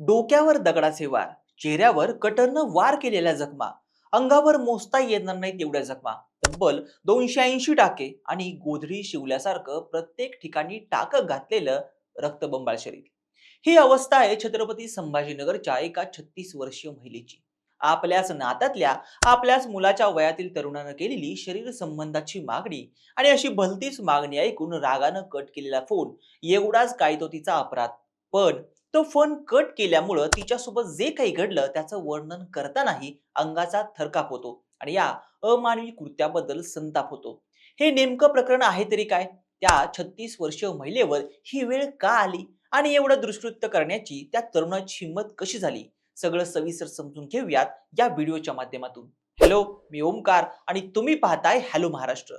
डोक्यावर दगडाचे वार चेहऱ्यावर कटरनं वार केलेल्या जखमा अंगावर मोजता येणार नाही तेवढ्या जखमा. तब्बल दोनशे ऐंशी टाके आणि गोधडी शिवल्यासारखं प्रत्येक ठिकाणी टाक घातलेलं रक्तबंबाळ शरीर. ही अवस्था आहे छत्रपती संभाजीनगरच्या एका छत्तीस वर्षीय महिलेची. आपल्याच नात्यातल्या आपल्याच मुलाच्या वयातील तरुणानं केलेली शरीर संबंधाची मागणी आणि अशी भलतीच मागणी ऐकून रागानं कट केलेला फोन एवढाच काय तो तिचा अपराध. पण तो फोन कट केल्यामुळं तिच्यासोबत जे काही घडलं त्याचं वर्णन करतानाही अंगाचा थरकाप होतो आणि या अमानवी कृत्याबद्दल संताप होतो. हे नेमकं प्रकरण आहे तरी काय? त्या छत्तीस वर्षीय महिलेवर ही वेळ का आली? आणि एवढं दुष्कृत्य करण्याची त्या तरुणाची हिंमत कशी झाली? सगळं सविस्तर समजून घेऊयात या व्हिडिओच्या माध्यमातून. हॅलो मी ओमकार आणि तुम्ही पाहताय हॅलो महाराष्ट्र.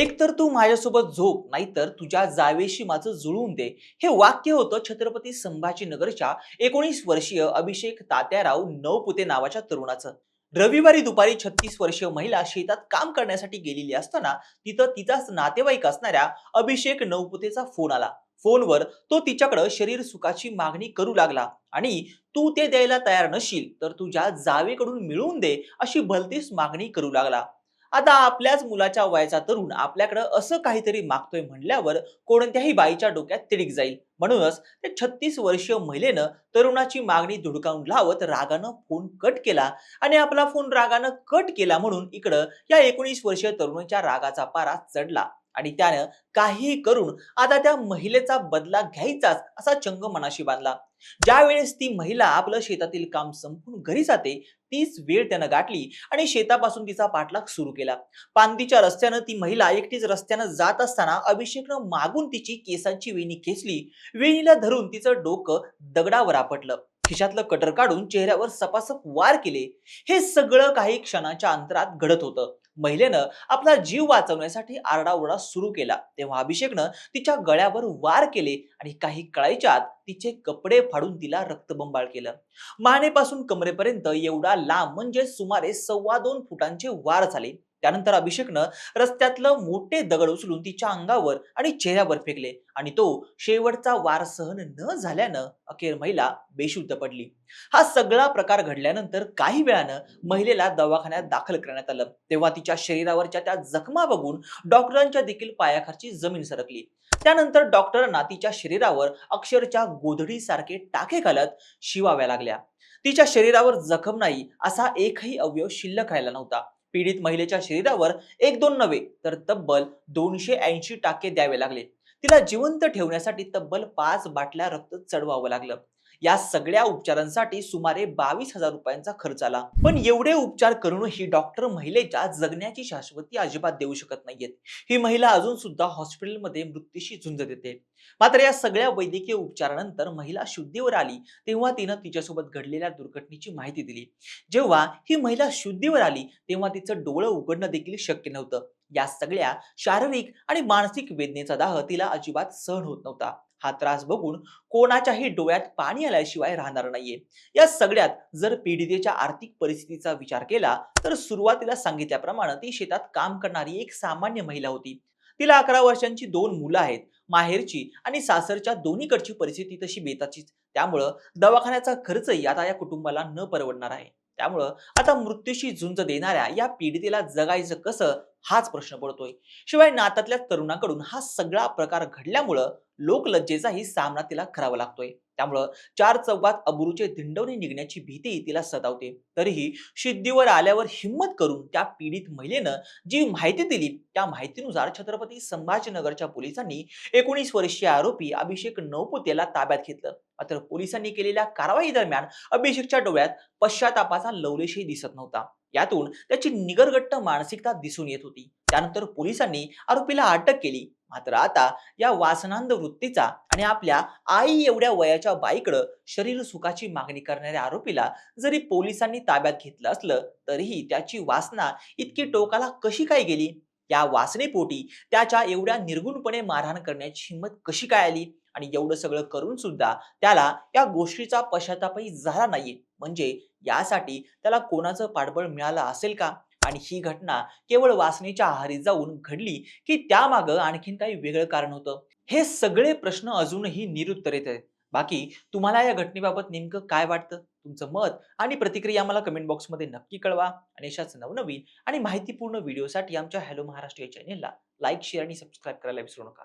एक तर तू माझ्यासोबत झोप नाहीतर तुझ्या जावेशी माझं जुळवून दे. हे वाक्य होतं छत्रपती संभाजीनगरच्या एकोणीस वर्षीय अभिषेक तात्याराव नवपुते नावाच्या तरुणाचं. रविवारी दुपारी छत्तीस वर्षीय महिला शेतात काम करण्यासाठी गेलेली असताना तिथं तिचाच नातेवाईक असणाऱ्या अभिषेक नवपुतेचा फोन आला. फोनवर तो तिच्याकडं शरीर सुखाची मागणी करू लागला आणि तू ते द्यायला तयार नशील तर तुझ्या जावेकडून मिळवून दे अशी भलतीच मागणी करू लागला. आता आपल्याच मुलाच्या वयाचा तरुण आपल्याकडं असं काहीतरी मागतोय म्हणल्यावर कोणत्याही बाईच्या डोक्यात तिडीक जाईल. म्हणूनच त्या छत्तीस वर्षीय महिलेनं तरुणाची मागणी धुडकावून लावत रागानं फोन कट केला आणि आपला फोन रागानं कट केला म्हणून इकडं या एकोणीस वर्षीय तरुणाच्या रागाचा पारा चढला आणि त्यानं काहीही करून आता त्या महिलेचा बदला घ्यायचाच असा चंग मनाशी बांधला. ज्या वेळेस ती महिला आपलं शेतातील काम संपून घरी जाते तीच वेळ त्यानं गाठली आणि शेतापासून तिचा पाठलाग सुरू केला. पांदीच्या रस्त्यानं ती महिला एकटीच रस्त्यानं जात असताना अभिषेकनं मागून तिची केसांची वेणी खेचली. वेणीला धरून तिचं डोकं दगडावर आपटलं. खिशातलं कटर काढून चेहऱ्यावर सपासप वार केले. हे सगळं काही क्षणाच्या अंतरात घडत होतं. महिलेनं आपला जीव वाचवण्यासाठी आरडाओरडा सुरू केला. तेव्हा अभिषेकनं तिच्या गळ्यावर वार केले आणि काही कळायच्या आत तिचे कपडे फाडून तिला रक्तबंबाळ केलं. मानेपासून कमरेपर्यंत एवढा लांब म्हणजे सुमारे सव्वा दोन फुटांचे वार झाले. त्यानंतर अभिषेकनं रस्त्यातलं मोठे दगड उचलून तिच्या अंगावर आणि चेहऱ्यावर फेकले आणि तो शेवटचा वार सहन न झाल्यानं अखेर महिला बेशुद्ध पडली. हा सगळा प्रकार घडल्यानंतर काही वेळानं महिलेला दवाखान्यात दाखल करण्यात आलं. तेव्हा तिच्या शरीरावरच्या त्या जखमा बघून डॉक्टरांच्या देखील पायाखालची जमीन सरकली. त्यानंतर डॉक्टरांना तिच्या शरीरावर अक्षरच्या गोधडीसारखे टाके घालत शिवाव्या लागल्या. तिच्या शरीरावर जखम नाही असा एकही अवयव शिल्लक राहिला नव्हता. पीडित महिलेच्या शरीरावर एक दोन नव्हे तर तब्बल दोनशे ऐंशी टाके द्यावे लागले. तिला जिवंत ठेवण्यासाठी तब्बल पाच बाटल्या रक्त चढवावं लागलं. या सगळ्या उपचारांसाठी सुमारे बावीस हजार रुपयांचा खर्च आला. पण एवढे उपचार करूनही डॉक्टर महिलेच्या जगण्याची शाश्वती अजिबात देऊ शकत नाहीयेत. ही महिला अजून सुद्धा हॉस्पिटलमध्ये मृत्यूशी झुंज देते. मात्र या सगळ्या वैद्यकीय उपचारानंतर महिला शुद्धीवर आली तेव्हा तिनं तिच्यासोबत घडलेल्या दुर्घटनेची माहिती दिली. जेव्हा ही महिला शुद्धीवर आली तेव्हा तिचं डोळं उघडणं देखील शक्य नव्हतं. या सगळ्या शारीरिक आणि मानसिक वेदनेचा दाह तिला अजिबात सहन होत नव्हता. हा त्रास बघून कोणाच्याही डोळ्यात पाणी आल्याशिवाय राहणार नाहीये. या सगळ्यात जर पीडितेच्या आर्थिक परिस्थितीचा विचार केला तर सुरुवातीला सांगितल्याप्रमाणे ती शेतात काम करणारी एक सामान्य महिला होती. तिला अकरा वर्षांची दोन मुलं आहेत माहेरची आणि सासरच्या दोन्हीकडची परिस्थिती तशी बेताचीच. त्यामुळं दवाखान्याचा खर्चही आता या कुटुंबाला न परवडणार आहे. त्यामुळं आता मृत्यूशी झुंज देणाऱ्या या पीडितेला जगायचं कसं हाच प्रश्न पडतोय. शिवाय नातातल्या तरुणाकडून हा सगळा प्रकार घडल्यामुळं लोकलज्जेचाही सामना तिला करावा लागतोय. त्यामुळं चार चौकात अबरूचे धिंडवणे निघण्याची भीती तिला सतावते. तरीही सिद्धीवर आल्यावर हिंमत करून त्या पीडित महिलेनं जी माहिती दिली त्या माहितीनुसार छत्रपती संभाजीनगरच्या पोलिसांनी एकोणीस वर्षीय आरोपी अभिषेक नौपुतेला ताब्यात घेतलं. मात्र पोलिसांनी केलेल्या कारवाई दरम्यान अभिषेकच्या डोळ्यात पश्चातापाचा लवलेशही दिसत नव्हता. यातून त्याची निगरगट्ट मानसिकता दिसून येत होती. त्यानंतर पोलिसांनी आरोपीला अटक केली. मात्र आता या वासनांध वृत्तीचा आणि आपल्या आई एवढ्या वयाच्या बाईकडं शरीर सुखाची मागणी करणाऱ्या आरोपीला जरी पोलिसांनी ताब्यात घेतलं असलं तरीही त्याची वासना इतकी टोकाला कशी काय गेली? या वासनेपोटी त्याच्या एवढ्या निर्गुणपणे मारहाण करण्याची हिंमत कशी काय आली? आणि एवढं सगळं करून सुद्धा त्याला या गोष्टीचा पश्चातापही झाला नाहीये. म्हणजे यासाठी त्याला कोणाचं पाठबळ मिळालं असेल का? आणि ही घटना केवळ वासनेच्या आहारी जाऊन घडली की त्यामागं आणखीन काही वेगळं कारण होतं? हे सगळे प्रश्न अजूनही निरुत्तरित आहेत. बाकी तुम्हाला या घटनेबाबत नेमकं काय वाटतं? तुमचं मत आणि प्रतिक्रिया मला कमेंट बॉक्समध्ये नक्की कळवा. आणि अशाच नवनवीन आणि माहितीपूर्ण व्हिडिओसाठी आमच्या हॅलो महाराष्ट्र या चॅनेलला लाईक शेअर आणि सबस्क्राईब करायला विसरू नका.